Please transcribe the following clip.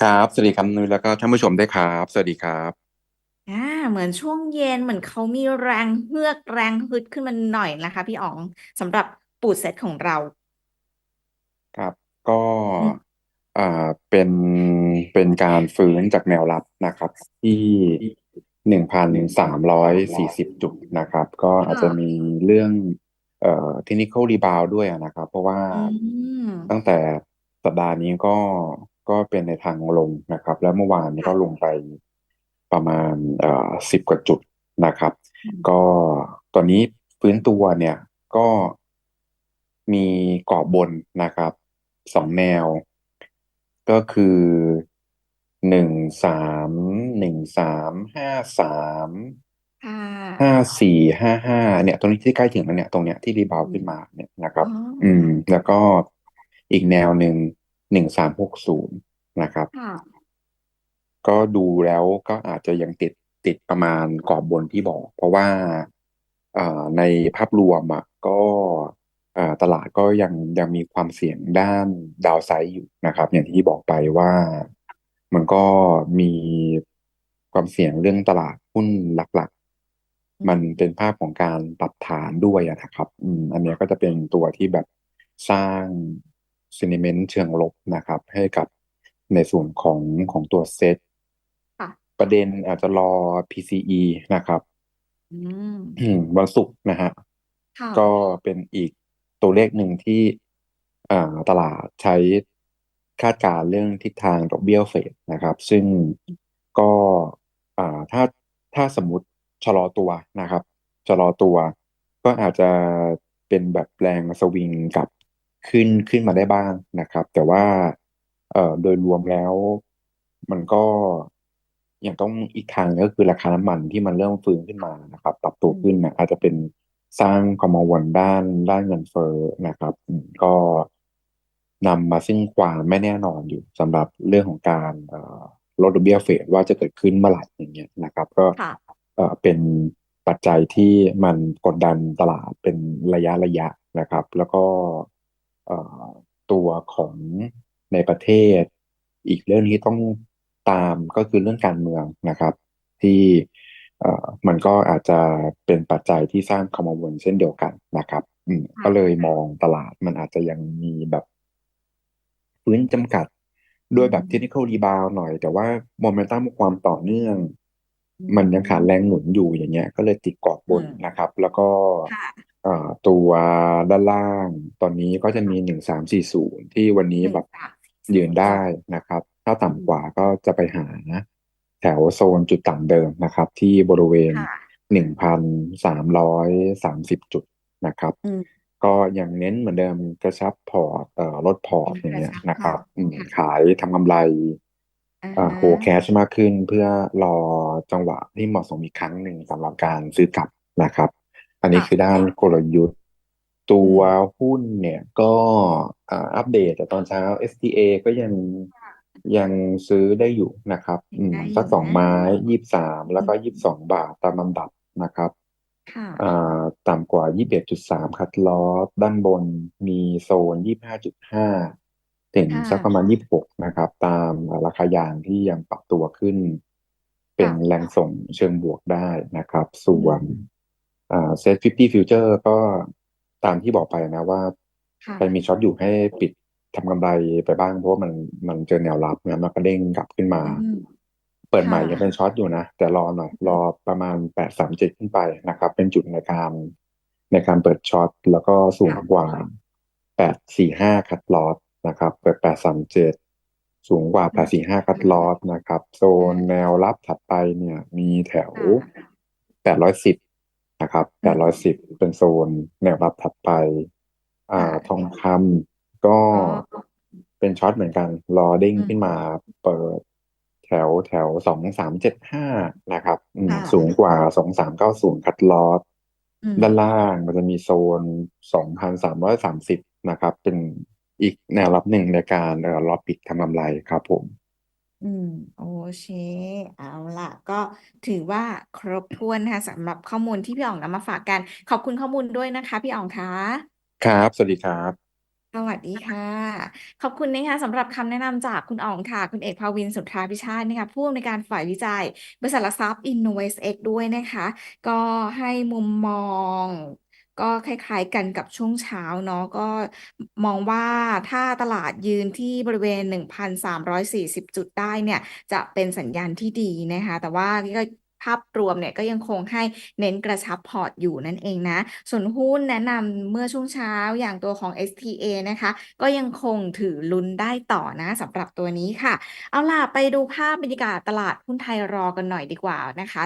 ครับ สวัสดีครับนุ้ยแล้วก็ท่านผู้ชมด้วยครับ สวัสดีครับ อ่าเหมือนช่วงเย็นเหมือนเขามีแรงเฮือกแรงฮึดขึ้นมาหน่อยนะคะ พี่อ๋องสำหรับปูดเซตของเรา ครับก็อืมอ่าเป็นเป็นการฟื้นจากแนวรับนะครับ ที่หนึ่งพันสามร้อยสี่สิบจุดนะครับ ก็อาจจะมีค่ะเรื่องเอ่อ technical rebound ด้วยนะครับ เพราะว่าอืมตั้งแต่สัปดาห์นี้ก็ ก็เป็นในทางลงนะครับ แล้วเมื่อวานนี้ก็ลค่ะงไปประมาณเอ่อสิบกว่าจุดนะครับอืมก็ตอนนี้ฟื้นตัวเนี่ยก็มีกรอบบนนะครับสองแนว ก็คือหนึ่งสามหนึ่งสามห้าสามค่ห้าะสี่ห้าห้าเนี่ย ตรงนี้ที่ใกล้ถึงแล้วเนี่ยตรงเนี้ยที่รีบาวอืมขึ้นมาเนี่ยนะครับอ๋ออืม แล้วก็อีกแนวหนึ่งหนึ่งสามหกศูนย์ นะครับค่ะก็ดูแล้วก็อาจจะยังติดติดประมาณกรอบบนที่บอก เพราะว่าเอ่อในภาพรวมอะก็เอ่อตลาดก็ยังยังมีความเสี่ยงด้านดาวไซด์อยู่นะครับ อย่างที่บอกไปว่ามันก็มีความเสี่ยงเรื่องตลาดหุ้นหลักอืๆมันมเป็นภาพของการปรับฐานด้วยอะนะครับ อืม อันเนี้ยก็จะเป็นตัวที่แบบสร้าง sentiment เชิงลบนะครับ ให้กับ ในส่วนของของตัวเซ็ตค่ะ ประเด็นอาจจะรอ PCE นะครับอืมอืมวันศุกร์นะฮะค่ะ ก็เป็นอีกตัวเลขหนึ่งที่อ่าตลาดใช้คาดการณ์เรื่องทิศทางดอกเบี้ยเฟดนะครับ ซึ่งก็อ่าถ้าถ้าสมมติชะลอตัวนะครับชะลอตัว ก็อาจจะเป็นแบบแรงสวิงกลับขึ้นขึ้นมาได้บ้างนะครับ แต่ว่า เอ่อโดยรวมแล้ว มันก็ยังต้องอีกทางก็คือราคาน้ำมันที่มันเริ่มฟื้นขึ้นมานะครับ ปรับตัวอืมขึ้นนะอาจจะเป็นสร้างความกังวลด้านด้านเงินเฟ้อนะครับอืมก็นำมาซึ่งความไม่แน่นอนอยู่สำหรับเรื่องของการเอ่อลดดอกเบี้ยเฟดว่าจะเกิดขึ้นเมื่อไหร่อย่างเงี้ยนะครับ ก็ค่ะ เอ่อเป็นปัจจัยที่มันกดดันตลาดเป็นระยะระยะนะครับ แล้วก็เอ่อตัวของ ในประเทศ อีกเรื่องที่ต้องตามก็คือเรื่องการเมืองนะครับ ที่เอ่อมันก็อาจจะเป็นปัจจัยที่สร้างความกังวลเช่นเดียวกันนะครับ อืมก็เลค่ะยมองตลาดมันอาจจะยังมีแบบฟื้นจำกัดอืด้วยแบบม technical rebound หน่อย แต่ว่าโมเมนตัมความต่อเนื่องอืมันยังขาดแรงมหนุนอยู่อย่างเงี้ย ก็เลยติดกรอบบนอืมนะครับ แล้วก็ค่ะเอ่อตัวด้านล่างตอนนี้ก็จะมีหนึ่งสามสี่ศูนย์ที่วันนี้หนึ่งแบบสามสี่ศู ยืนได้นย์อ๋อนะครับ ถ้าอืต่ำกว่ามก็จะไปหาแถวโซนจุดต่ำเดิมนะครับ ที่บริเวณค่ะหนึ่งพันสามร้อยสามสิบจุดนะครับอืมก็ยังเน้นเหมือนเดิมกระชับพอร์ตเอ่อลดพอร์เป็นกระตอย่างเงี้ยชับพอร์ตนะครับอืมค่ะขายทำกำไรอ่เอ่อโฮแคาชมากขึ้นเพื่อรอจังหวะที่เหมาะสมอีกครั้งหนึ่งสำหรับการซื้อกลับนะครับ อันนี้คือค่ะด้านกลยุทธ์ ตัวอืมหุ้นเนี่ยก็อ่าอัปเดตแต่ตอนเช้า STA ก็ยังยังซื้อได้อยู่นะครับอืมได้อสักยู่นะสองไม้ยี่สิบสามแล้วก็อืมยี่สิบสองบาทตามลำดับนะครับค่ะอ่าต่ำกว่ายี่สิบเอ็ดจุดสามคัทลอสด้านบนมีโซนยี่สิบห้าจุดห้าถึงค่ะสักประมาณยี่สิบหกนะครับ ตามราคายางที่ยังปรับตัวขึ้น เป็นแรค่ะงส่งเชิงบวกได้นะครับอืส่วนมอ่าเซ็ตฟิฟตี้ฟิวเจอร์ก็ ตามที่บอกไปนะว่าใครมีค่ะช็อตอยู่ให้ปิดทำกำไรไปบ้าง เพราะว่ามันมันเจอแนวรับนะมันก็เด้งกลับขึ้นมา อืม เปิดใหค่ะ ม่ยังเป็นช็อตอยู่นะ แต่รอหน่อย รออืมประมาณแปดสามเจ็ดขึ้นไปนะครับ เป็นจุดในการในการเปิดช็อตแล้วก็สูงกค่ะว่าแปดสี่ห้าคัทลอสนะครับ เปิดแปดสามเจ็ดสูงกว่าอืมแปดสี่ห้าคัอืทลอสมนะครับ โซอืนแนมวรับถัดไปเนี่ย มีแถวค่ะแปดร้อยสิบ นะครับอืมแปดร้อยสิบเป็นโซนแนวรับถัดไป อ่า ทอค่ะงคำก็อ๋อเป็นช็อตเหมือนกัน รอเด้งอืมขึ้นมาเปิดแถวแถวสองสามเจ็ดห้านะครับอืมค่ะสูงกว่าสองสามเก้าศูนย์คัทลอสอืมด้านล่างมันจะมีโซนสองพันสามร้อยสามสิบนะครับ เป็นอีกแนวรับหนึ่งในการเอ่อรอปิดทำกำไรครับผม อืม โอเค เอาล่ะ ก็ถือว่าครบถ้วนนะคะสำหรับข้อมูลที่พี่อ๋องนำมาฝากกัน ขอบคุณข้อมูลด้วยนะคะ พี่อ๋องคะครับ สวัสดีครับ สวัสดีค่ะ ขอบคุณนะคะสำหรับคำแนะนำจากคุณอ๋องค่ะ คุณเอกภาวินสุทธาพิชาตินะคะผู้อำนวยการฝ่ายวิจัย บริษัทหลักทรัพย์ InnovestX ด้วยนะคะ ก็ให้มุมมอง ก็คล้ายๆกันกับช่วงเช้าเนาะก็มองว่าถ้าตลาดยืนที่บริเวณ 1,340 จุดได้เนี่ย จะเป็นสัญญาณที่ดีนะคะ แต่ว่าก็ภาพรวมเนี่ยก็ยังคงให้เน้นกระชับพอร์ตอยู่นั่นเองนะ ส่วนหุ้นแนะนำเมื่อช่วงเช้าอย่างตัวของ STA นะคะ ก็ยังคงถือลุ้นได้ต่อนะสำหรับตัวนี้ค่ะ เอาล่ะ ไปดูภาพบรรยากาศตลาดหุ้นไทยรอกันหน่อยดีกว่านะคะ